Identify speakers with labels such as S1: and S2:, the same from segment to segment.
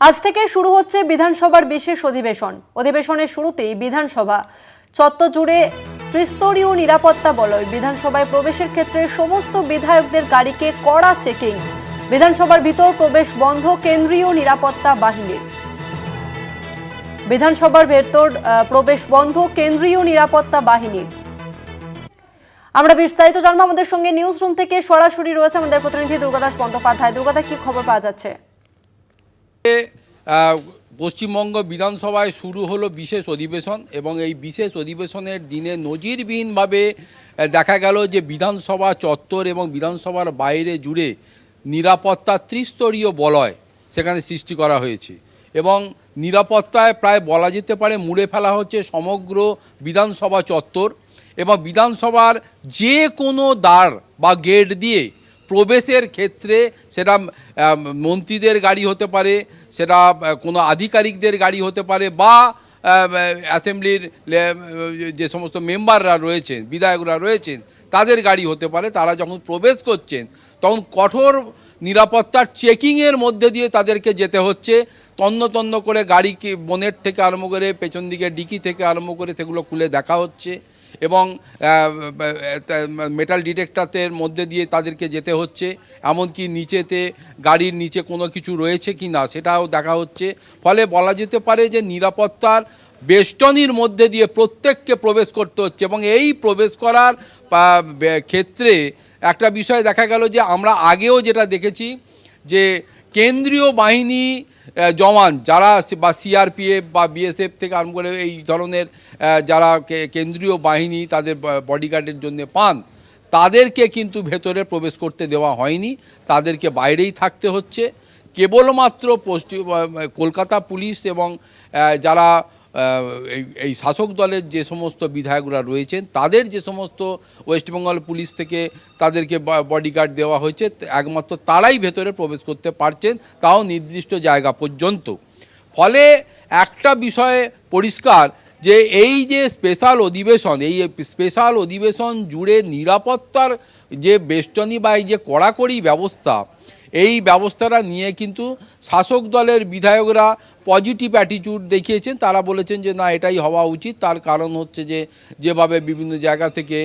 S1: আজ থেকে শুরু হচ্ছে বিধানসভার বিশেষ অধিবেশন। অধিবেশনের শুরুতেই বিধানসভা। চত্বর জুড়ে ত্রিস্তরীয় নিরাপত্তা বলয়। বিধানসভায় প্রবেশের ক্ষেত্রে সমস্ত বিধায়কদের গাড়িকে কড়া চেকিং। বিধানসভার ভিতর প্রবেশ বন্ধ কেন্দ্রীয় নিরাপত্তা বাহিনীর। বিধানসভার ভেতর প্রবেশ বন্ধ কেন্দ্রীয় নিরাপত্তা বাহিনীর। আমরা বিস্তারিত জানব আমাদের সঙ্গে নিউজ রুম থেকে। সরাসরি রয়েছে আমাদের প্রতিনিধি দুর্গাদাস বন্দ্যোপাধ্যায়। দুর্গাদা, কি খবর পাওয়া যাচ্ছে?
S2: পশ্চিমবঙ্গ বিধানসভায় শুরু হলো বিশেষ অধিবেশন এবং এই বিশেষ অধিবেশনের দিনে নজিরবিহীনভাবে দেখা গেল যে বিধানসভা চত্বর এবং বিধানসভার বাইরে জুড়ে নিরাপত্তা ত্রিস্তরীয় বলয় সেখানে সৃষ্টি করা হয়েছে এবং নিরাপত্তায় প্রায় বলা যেতে পারে মুড়ে ফেলা হচ্ছে সমগ্র বিধানসভা চত্বর এবং বিধানসভার যে কোনো দ্বার বা গেট দিয়ে প্রবেশের ক্ষেত্রে সেটা মন্ত্রীদের গাড়ি হতে পারে, সেটা কোনো আধিকারিকদের গাড়ি হতে পারে বা অ্যাসেম্বলির যে সমস্ত মেম্বাররা রয়েছেন, বিধায়করা রয়েছেন, তাদের গাড়ি হতে পারে। তারা যখন প্রবেশ করছেন, তখন কঠোর নিরাপত্তার চেকিংয়ের মধ্যে দিয়ে তাদেরকে যেতে হচ্ছে। তন্ন তন্ন করে গাড়িকে বনেট থেকে আরম্ভ করে, পেছন দিকে ডিকি থেকে আরম্ভ করে সেগুলো খুলে দেখা হচ্ছে। এবং মেটাল ডিটেক্টরের মধ্যে দিয়ে তাদেরকে যেতে হচ্ছে, এমনকি নিচেতে গাড়ির নিচে কোনো কিছু রয়েছে কি না সেটাও দেখা হচ্ছে। ফলে বলা যেতে পারে যে নিরাপত্তার বেষ্টনীর মধ্যে দিয়ে প্রত্যেককে প্রবেশ করতে হচ্ছে এবং এই প্রবেশ করার ক্ষেত্রে একটা বিষয় দেখা গেল যে আমরা আগেও যেটা দেখেছি যে কেন্দ্রীয় বাহিনী জওয়ান যারা বা সিআরপিএফ বা বিএসএফ থেকে আরম্ভ করে এই ধরনের যারা কেন্দ্রীয় বাহিনী তাদের বডিগার্ডের জন্য পান, তাদেরকে কিন্তু ভেতরে প্রবেশ করতে দেওয়া হয়নি। তাদেরকে বাইরেই থাকতে হচ্ছে। কেবলমাত্র পশ্চিম কলকাতা পুলিশ এবং যারা এই এই শাসক দলের যে সমস্ত বিধায়করা রয়েছেন, তাদের যে সমস্ত ওয়েস্টবেঙ্গল পুলিশ থেকে তাদেরকে বডিগার্ড দেওয়া হয়েছে, একমাত্র তারাই ভেতরে প্রবেশ করতে পারছেন, তাও নির্দিষ্ট জায়গা পর্যন্ত। ফলে একটা বিষয়ে পরিষ্কার যে এই যে স্পেশাল অধিবেশন, এই স্পেশাল অধিবেশন জুড়ে নিরাপত্তার যে বেষ্টনী বা এই যে কড়াকড়ি ব্যবস্থা এই ব্যবস্থাটা নিয়ে কিন্তু শাসক দলের বিধায়করা পজিটিভ অ্যাটিটিউড দেখিয়েছেন। তারা বলেছেন যে না এটাই হওয়া উচিত। তার কারণ হচ্ছে যে যেভাবে বিভিন্ন জায়গা থেকে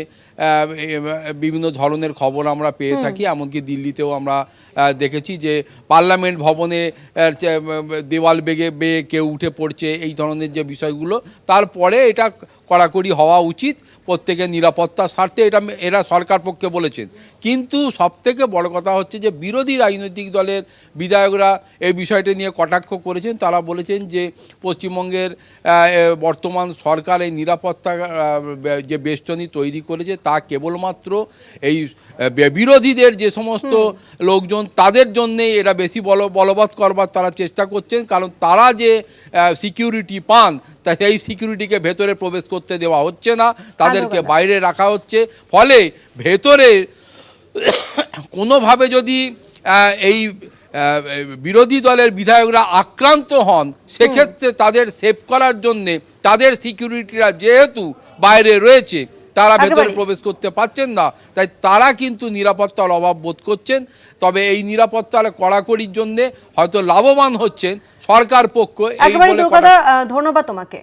S2: বিভিন্ন ধরনের খবর আমরা পেয়ে থাকি। এমনকি দিল্লিতেও আমরা দেখেছি যে পার্লামেন্ট ভবনে দেওয়াল বেগে বেয়ে কেউ উঠে পড়ছে এই ধরনের যে বিষয়গুলো। তারপরে এটা কড়াকড়ি হওয়া উচিত প্রত্যেকের নিরাপত্তার স্বার্থে এটা এরা সরকার পক্ষে বলেছেন। কিন্তু সবথেকে বড় কথা হচ্ছে যে বিরোধী রাজনৈতিক দলের বিধায়করা এই বিষয়টা নিয়ে কটাক্ষ করেছেন। তারা বলেছেন যে পশ্চিমবঙ্গের বর্তমান সরকার এই নিরাপত্তা যে বেষ্টনী তৈরি করেছে তা কেবলমাত্র এই বিরোধীদের যে সমস্ত লোকজন তাদের জন্যে এটা বেশি বল বলবৎ করবার তারা চেষ্টা করছেন। কারণ তারা যে সিকিউরিটি পান তা সেই সিকিউরিটিকে ভেতরে প্রবেশ করতে দেওয়া হচ্ছে না তাদেরকে বাইরে রাখা হচ্ছে। ফলে ভেতরে কোনোভাবে যদি এই বিরোধী দলের বিধায়করা আক্রান্ত হন সেক্ষেত্রে তাদের সেভ করার জন্যে তাদের সিকিউরিটিরা যেহেতু বাইরে রয়েছে তারা ভেতরে প্রবেশ করতে পারছেন না। তাই তারা কিন্তু নিরাপত্তার অভাব বোধ করছেন। তবে এই নিরাপত্তার কড়াকড়ির জন্যে হয়তো লাভবান হচ্ছেন সরকার পক্ষ
S1: ধন্যবাদ তোমাকে।